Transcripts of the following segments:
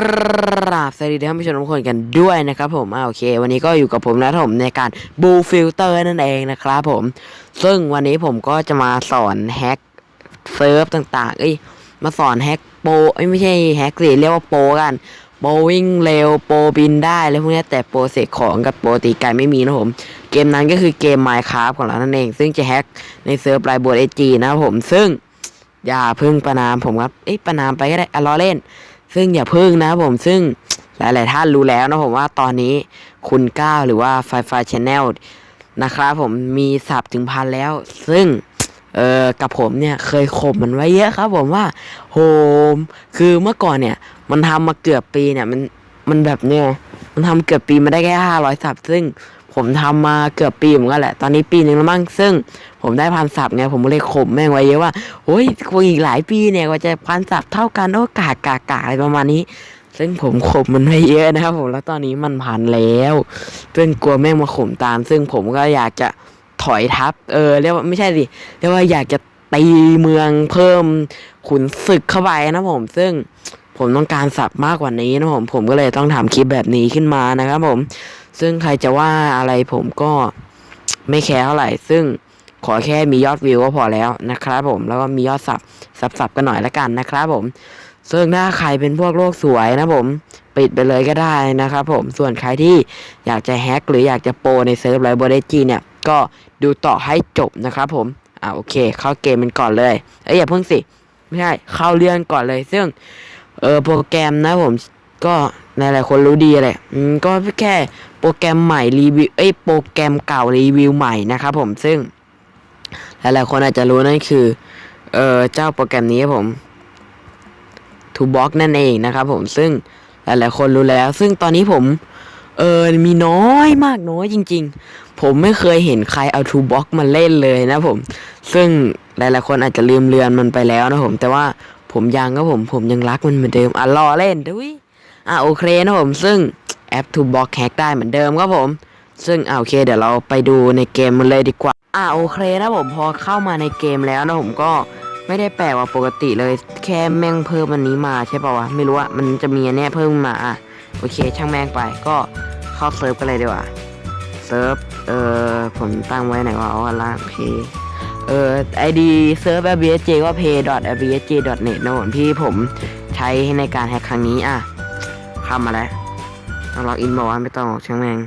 ครับสวัสดีท่านผู้ชมทุกคนกันด้วยนะครับผมอ่าโอเค วันนี้ก็อยู่กับผมนะผมในการบูฟิลเตอร์นั่นเองนะครับผม ซึ่งวันนี้ผมก็จะมาสอนแฮกเซิร์ฟต่างๆ เอ้ย มาสอนแฮกโปไม่ใช่แฮกสิเรียกว่าโปกันโปวิ่งเร็วโปบินได้แล้วพวกนี้แต่โปเสกของกับโปตีไก่ไม่มีนะผม เกมนั้นก็คือเกม Minecraft ของเรานั่นเอง ซึ่งจะแฮกในเซิร์ฟไลบอร์เอจีนะครับผมซึ่งอย่าพึ่งประนามผมครับเอ้ยประนามไปก็ได้อะล้อเล่น ซึ่งอย่าพึ่งนะผมซึ่งหลาย ๆ ท่านรู้แล้วนะผมว่าตอนนี้คุณก้าวหรือว่าไฟไฟชแนลนะครับผมมีสับถึงพันแล้ว ซึ่งเออกับผมเนี่ยเคยข่มมันไว้เยอะครับ ผมว่าโฮมคือเมื่อก่อนเนี่ย มันทำมาเกือบปีเนี่ยมันมันแบบเนี่ยมันทำเกือบปีมาได้แค่ห้าร้อยสับซึ่ง ผมทำมาเกือบปีเหมือนกันแหละ ตอนนี้ปีหนึ่งแล้วมั้งซึ่งผมได้พันสับไงผมเลยข่มแม่งไว้เยอะว่าโอ้ยคงอีกหลายปีเนี่ยกว่าจะพันสับเท่ากันโอ้กากกากกากอะไรประมาณนี้ ซึ่งผมข่มมันไว้เยอะนะครับผมแล้วตอนนี้มันพันแล้วเพื่อนกลัวแม่งมาข่มตาม ซึ่งผมก็อยากจะถอยทับ เออเรียกว่าไม่ใช่สิเรียกว่าอยากจะตีเมืองเพิ่มขุนศึกเข้าไปนะผมซึ่ง ผมต้องการสับมากกว่านี้นะผมผมก็เลยต้องทำคลิปแบบนี้ขึ้นมานะครับผม ซึ่งใครจะว่าอะไรผมก็ไม่แคร์เท่าไหร่ ซึ่งขอแค่มียอดวิวก็พอแล้วนะครับผมแล้วก็มียอดสับสับสับกันหน่อยละกันนะครับผม ซึ่งถ้าใครเป็นพวกโลกสวยนะผม ปิดไปเลยก็ได้นะครับผมส่วนใครที่อยากจะแฮกหรืออยากจะโปรในเซิร์ฟไลบอร์จีเนี่ยก็ดูต่อให้จบนะครับผมอ่าโอเค เข้าเกมมันก่อนเลยเอ้ยอย่าเพิ่งสิ ไม่ใช่เข้าเรื่องก่อนเลยซึ่ง เออโปรแกรมนะผมก็หลายๆคนรู้ดีแหละอืมก็แค่โปรแกรมใหม่รีวิวเอ้ยโปรแกรมเก่ารีวิวใหม่นะครับผมซึ่ง หลายๆคนอาจจะรู้นั่นคือ เออเจ้าโปรแกรมนี้ครับผมทูบ็อกนั่นเองนะครับผมซึ่งหลายๆคนรู้แล้ว ซึ่งตอนนี้ผม เออมีน้อยมากน้อยจริง ๆ ผมไม่เคยเห็นใครเอาทูบ็อกมาเล่นเลยนะผม ซึ่งหลายๆคนอาจจะลืมเลือนมันไปแล้วนะผม แต่ว่า ผมยังก็ผมผมยังรักมันเหมือนเดิมอะรอเล่นด้วยอะโอเคนะผมซึ่งแอปทูบ็อกแฮกได้เหมือนเดิมครับผม ซึ่งอะโอเค เดี๋ยวเราไปดูในเกมมันเลยดีกว่าอะโอเคนะผมพอเข้ามาในเกมแล้วนะผมก็ไม่ได้แปลกกว่าปกติเลยแค่แม่งเพิ่มอันนี้มาใช่ป่าวะไม่รู้อะมันจะมีอันเนี้ยเพิ่มมาอะโอเค ช่างแม่งไปก็เข้าเซิร์ฟกันเลยดีกว่าเซิร์ฟเออผมตั้งไว้ไหนว่าอ๋อล่างเพย์ เอ่อไอดีเซิร์ฟ absj ก็ pay.absj.net นะผมที่ผมใช้ในการแฮกครั้งนี้อะเข้ามาแล้วเอาล็อกอินบอกว่าไม่ต้องหรอกช่างแมง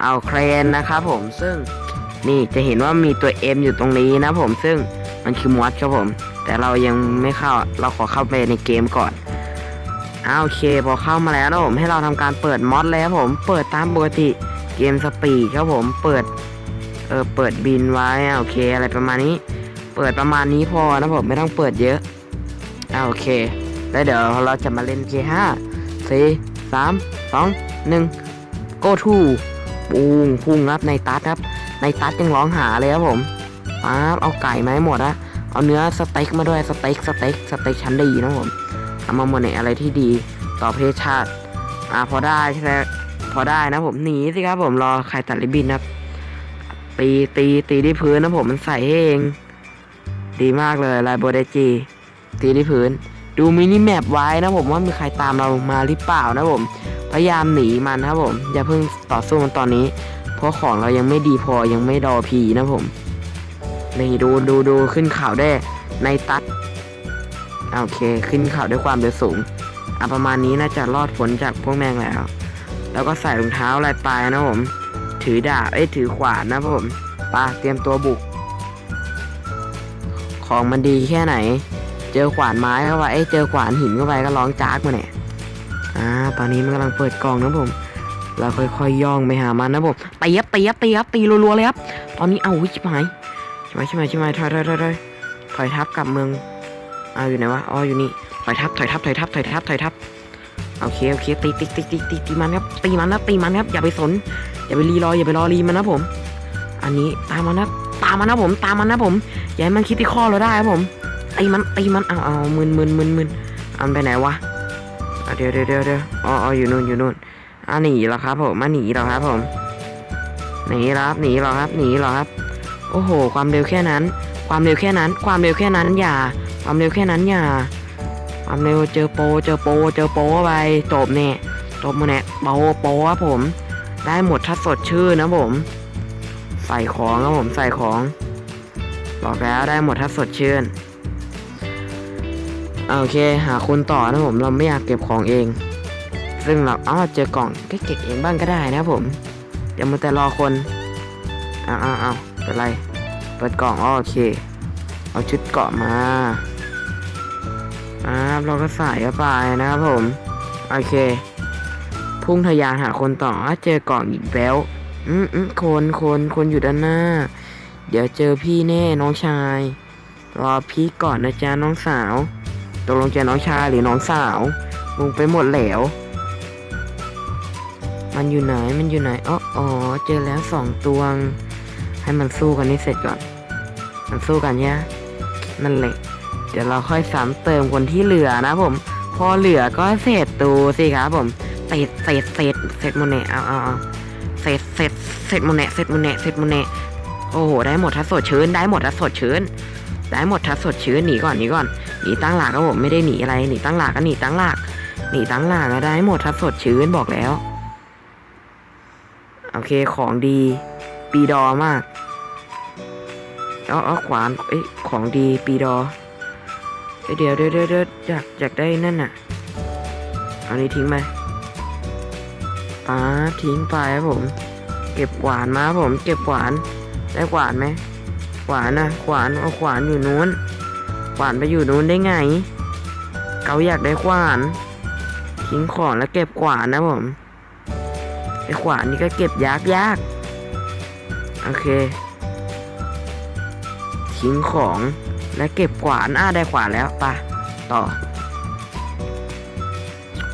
เอาเครนนะครับผมซึ่งนี่จะเห็นว่ามีตัว M อยู่ตรงนี้นะผมซึ่งมันคือมอดครับผม แต่เรายังไม่เข้าเราขอเข้าไปในเกมก่อนอาโอเคพอเข้ามาแล้วนะผมให้เราทำการเปิดมอดเลยครับผม เปิดตามปกติเกมสปีดครับผมเปิด เออเปิดบินไว้โอเคอะไรประมาณนี้ เปิดประมาณนี้พอนะผมไม่ต้องเปิดเยอะอ่าโอเค แล้วเดี๋ยวเราจะมาเล่นเกห้าสี่สามสองหนึ่ง go to ปุ้งพุ่งครับในตัดครับ ในตัดยังร้องหาเลยครับผมป๊าบเอาไก่มาให้หมดอะเอาเนื้อสเต็กมาด้วยสเต็กสเต็กสเต็กชั้นดีนะผมเอามาหมดเนี่ยอะไรที่ดีต่อเทศชาติ อ่าพอได้ใช่ไหมพอได้นะผมหนีสิครับผมรอใครตัดริบบินครับ ตีตีตีที่พื้นนะผมมันใส่เอง ดีมากเลยลายโบเดจีตีที่พื้น ดูมินิแมปไว้นะผมว่ามีใครตามเรามาหรือเปล่านะผม พยายามหนีมันนะครับผม อย่าเพิ่งต่อสู้มันตอนนี้ เพราะของเรายังไม่ดีพอยังไม่ดอพีนะผม นี่ดูดูดูขึ้นข่าวได้ในตัดโอเค ขึ้นข่าวด้วยความเร็วสูงอะประมาณนี้น่าจะรอดพ้นจากพวกแมงแล้ว แล้วก็ใส่รองเท้าลายปลายนะผม ถือดาบเอ้ยถือขวานนะผมปาเตรียมตัวบุก ของมันดีแค่ไหน เจอขวานไม้เข้าไปเอ้ยเจอขวานหินเข้าไปก็ร้องจากมาเนี่ยอ่าตอนนี้มันกำลังเปิดกล่องนะผม เราค่อยๆย่องไปหามันนะผมตีครับตีครับตีครับตีรัวๆเลยครับ ตอนนี้เอาวิชิบหายใช่ไหมใช่ไหมใช่ไหมถอยถอยถอยถอยถอยทับกลับเมืองอ้าอยู่ไหนวะอ๋ออยู่นี่ถอยทับถอยทับถอยทับถอยทับถอยทับ โอเคโอเคตีตีตีตีตีตีมันครับตีมันนะตีมันครับอย่าไปสน อย่าไปรีรออย่าไปรอรีมันนะผม อันนี้ตามมันนะตามมันนะผม ตามมันนะผมอย่าให้มันคิดที่ข้อเราได้ครับผมตีมันตีมันเอาเอามึนมึนมึนมึนอันไปไหนวะเดี๋ยวเดี๋ยวเดี๋ยวเดี๋ยวอ๋ออ๋ออยู่นู่นอยู่นู่นอะหนีแล้วครับผมมาหนีแล้วครับผมหนีแล้วครับหนีแล้วครับหนีแล้วครับ โอ้โห ความเร็วแค่นั้น ความเร็วแค่นั้น ความเร็วแค่นั้นอย่า ความเร็วแค่นั้นอย่า ทำเร็วเจอโปเจอโปเจอโปไปจบเนี่ยจบมาเนี่ยโปโปครับผม ได้หมดถ้าสดชื่นนะผม ใส่ของครับผมใส่ของบอกแล้วได้หมดถ้าสดชื่นโอเค หาคนต่อนะผมเราไม่อยากเก็บของเอง ซึ่งเราอ้าเจอกล่องก็เก็บเองบ้างก็ได้นะผมเดี๋ยวมันแต่รอคนอ้าวอ้าวอ้าวเป็นไร เปิดกล่องโอเค เอาชุดเกาะมา อ่าเราก็ใส่เข้าไปนะครับผม โอเค พุ่งทะยานหาคนต่อเจอกล่องอีกแล้ว อืมอืมคนคนคนอยู่ด้านหน้า เดี๋ยวเจอพี่แน่น้องชาย รอพี่ก่อนนะจ๊ะน้องสาวตกลงจะน้องชายหรือน้องสาวมึงไปหมดแล้ว มันอยู่ไหนมันอยู่ไหนอ๋ออ๋อเจอแล้วสองตัวง ให้มันสู้กันนี่เสร็จก่อน มันสู้กันเนี่ยนั่นแหละ เดี๋ยวเราค่อยซ้ำเติมคนที่เหลือนะผม พอเหลือก็เสร็จตูสิครับผมเสร็จเสร็จเสร็จเสร็จมเนี่ยเอาเอาเอาเสร็จเสร็จเสร็จหมเนี่ยเสร็จหมเนี่ยเสร็จหมเนี่ยโอ้โห ได้หมดทัศสดชื้น ได้หมดทัศสดชื้น ได้หมดทัศสดชื้น หนีก่อน หนีก่อน หนีตั้งหลักครับผมไม่ได้หนีอะไร หนีตั้งหลักก็หนีตั้งหลัก หนีตั้งหลักก็ได้หมดทัศสดชื้นบอกแล้ว โอเค ของดี ปีดอมากอาเอขวาน เอ้ย ของดี ปีดอ เอ้ยเดี๋ยวเดี๋ยวเดี๋ยวอยากอยากได้นั่นน่ะ เอานี้ทิ้งไปป้าทิ้งไปครับผม เก็บขวานมาผม เก็บขวาน ได้ขวานไหมขวานนะขวานเอาขวานอยู่นู้นขวานไปอยู่นู้นได้ไง เขาอยากได้ขวาน ทิ้งของแล้วเก็บขวานนะผมไอ้ขวานนี่ก็เก็บยากยากโอเค ทิ้งของ และเก็บขวานอ่าได้ขวานแล้วปะต่อ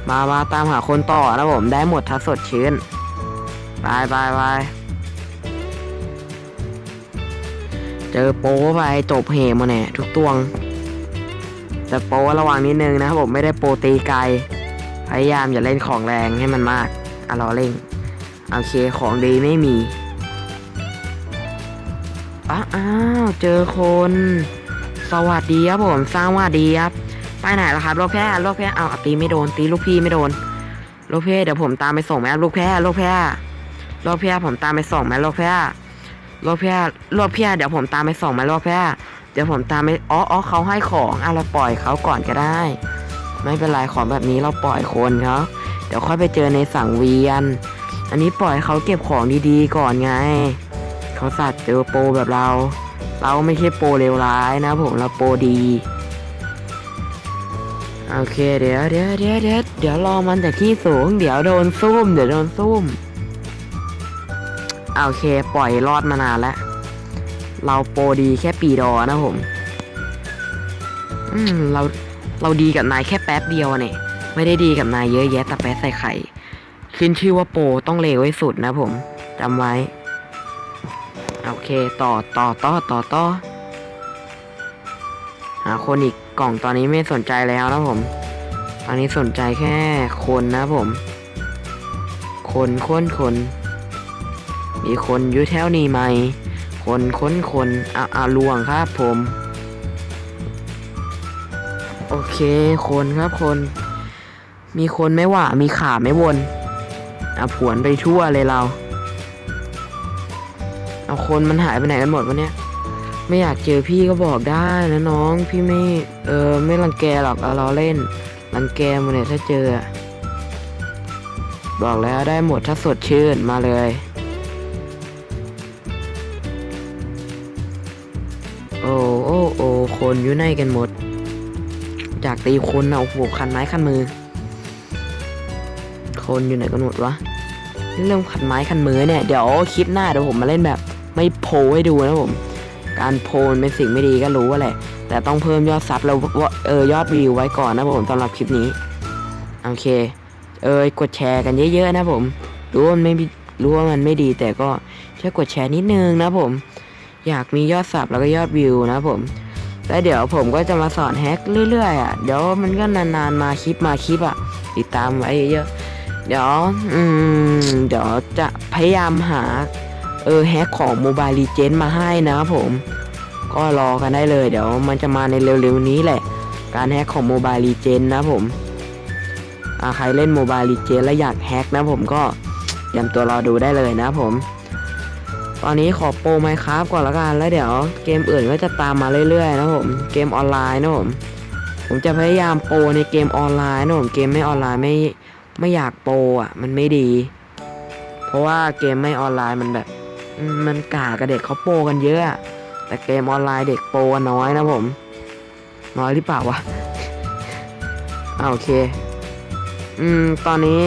มามาตามหาคนต่อนะผมได้หมดทัศสดชื้นบายบายบายเจอโป้ไปจบเหมาเนี่ยทุกตวง แต่โป้ระวังนิดนึงนะครับผมไม่ได้โปรตีไกล พยายามอย่าเล่นของแรงให้มันมากอะรอเล่งโอเคของดีไม่มีอ้าวเจอคน สวัสดีครับผมสวัสดีครับไปไหนล่ะครับลูกแพ้ลูกแพ้เอาตีไม่โดน ตีลูกพี่ไม่โดนลูกแพ้เดี๋ยวผมตามไปส่งไหมลูกแพ้ลูกแพ้ลูกแพ้ผมตามไปส่งไหมลูกแพ้ลูกแพ้ลูกแพ้เดี๋ยวผมตามไปส่งไหมลูกแพ้เดี๋ยวผมตามไปอ๋ออ๋อเขาให้ของอะเราปล่อยเขาก่อนก็ได้ ไม่เป็นไรของแบบนี้เราปล่อยคนเขาเดี๋ยวค่อยไปเจอในสังเวียน อันนี้ปล่อยเขาเก็บของดีๆก่อนไงเขาสัตว์เจอโปแบบเรา เราไม่ใช่โปรเลวร้ายนะผมเราโปรดี โอเคเดี๋ยวเดี๋ยวเดี๋ยวเดี๋ยวเดี๋ยวรอมันจากที่สูง เดี๋ยวโดนซุ่มเดี๋ยวโดนซุ่มโอเคปล่อยรอดมานานแล้ว เราโปรดีแค่ปีดอนะผม อืมเราเราดีกับนายแค่แป๊บเดียวเนี่ยไม่ได้ดีกับนายเยอะแยะแต่แป๊ะใส่ไข่ขึ้นชื่อว่าโปรต้องเลวไว้สุดนะผมจำไว้ เคต่อต่อต่อต่อต่อหาคนอีกกล่องตอนนี้ไม่สนใจแล้วนะผม ตอนนี้สนใจแค่คนนะผม คนคนคนมีคนอยู่แถวนี้ไหม คนคนคนอะอะลวงครับผม โอเคคนครับคน มีคนไม่ว่ามีขาไม่วนอะผวนไปทั่วเลยเรา เอาคนมันหายไปไหนกันหมดวะเนี่ย ไม่อยากเจอพี่ก็บอกได้นะน้อง พี่ไม่ เออไม่รังแกหรอกเอาเราเล่น รังแกมันเนี่ยถ้าเจอ บอกแล้วได้หมดถ้าสดชื่นมาเลย โอ้โอ้โอ้คนอยู่ในกันหมดอยากตีคนนะโอ้โหคันไม้คันมือ คนอยู่ไหนกันหมดวะเรื่องขันไม้ขันมือเนี่ย เดี๋ยวคลิปหน้าเดี๋ยวผมมาเล่นแบบ ไม่โพลให้ดูนะผม การโพลมันเป็นสิ่งไม่ดีก็รู้ว่าแหละ แต่ต้องเพิ่มยอดซับแล้วว่าเออยอดวิวไว้ก่อนนะผมสำหรับคลิปนี้ โอเค เออกดแชร์กันเยอะๆนะผม รู้ว่ามันไม่รู้ว่ามันไม่ดี แต่ก็ช่วยกดแชร์นิดนึงนะผม อยากมียอดซับแล้วก็ยอดวิวนะผมแล้วเดี๋ยวผมก็จะมาสอนแฮกเรื่อยๆอะ เดี๋ยวมันก็นานๆมาคลิปมาคลิปอะ ติดตามไว้เยอะ เดี๋ยว อืม เดี๋ยวจะพยายามหา เออแฮกของโมบายลีเจนมาให้นะครับผม ก็รอกันได้เลย เดี๋ยวมันจะมาในเร็วๆนี้แหละ การแฮกของโมบายลีเจนนะผมอ่าใครเล่นโมบายลีเจนแล้วอยากแฮกนะผมก็เตรียมตัวรอดูได้เลยนะผม ตอนนี้ขอโปรไมค์ครับก่อนละกันแล้วเดี๋ยวเกมอื่นก็จะตามมาเรื่อยๆนะผมเกมออนไลน์นะผมผมจะพยายามโปรในเกมออนไลน์นะผมเกมไม่ออนไลน์ไม่ไม่อยากโปรอะ มันไม่ดี เพราะว่าเกมไม่ออนไลน์มันแบบ มันกากับเด็กเขาโปกันเยอะแต่เกมออนไลน์เด็กโปกันน้อยนะผม น้อยหรือเปล่าวะอาโอเค อืม ตอนนี้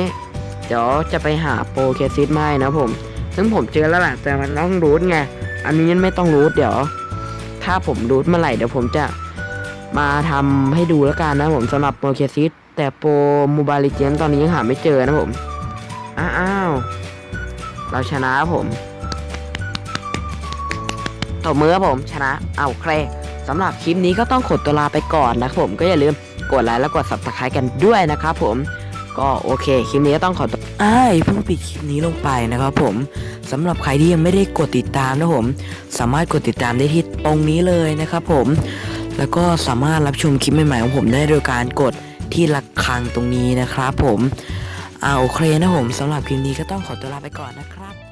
เดี๋ยวจะไปหาโปรเคซิสมาให้นะผม ซึ่งผมเจอแล้วแหละแต่มันต้องรูทไง อันนี้ไม่ต้องรูทเดี๋ยว ถ้าผมรูทเมื่อไหร่เดี๋ยวผมจะมาทำให้ดูแล้วกันนะผมสำหรับโปรเคซิสแต่โปรมูบาลิเจนตอนนี้ยังหาไม่เจอนะผม อ้าว เราชนะผม ตบมือครับผมชนะเอาเครสำหรับคลิปนี้ก็ต้องขดตัวลาไปก่อนนะครับผมก็อย่าลืมกดไลค์แล้วกด subscribe กันด้วยนะครับผมก็โอเคคลิปนี้ก็ต้องขอตัวอ้ายเพิ่งปิดคลิปนี้ลงไปนะครับผมสำหรับใครที่ยังไม่ได้กดติดตามนะผม สามารถกดติดตามได้ที่ตรงนี้เลยนะครับผม แล้วก็สามารถรับชมคลิปใหม่ๆของผมได้โดยการกดที่ระฆังตรงนี้นะครับผมเอาโอเคนะผมสำหรับคลิปนี้ก็ต้องขอตัวลาไปก่อนนะครับ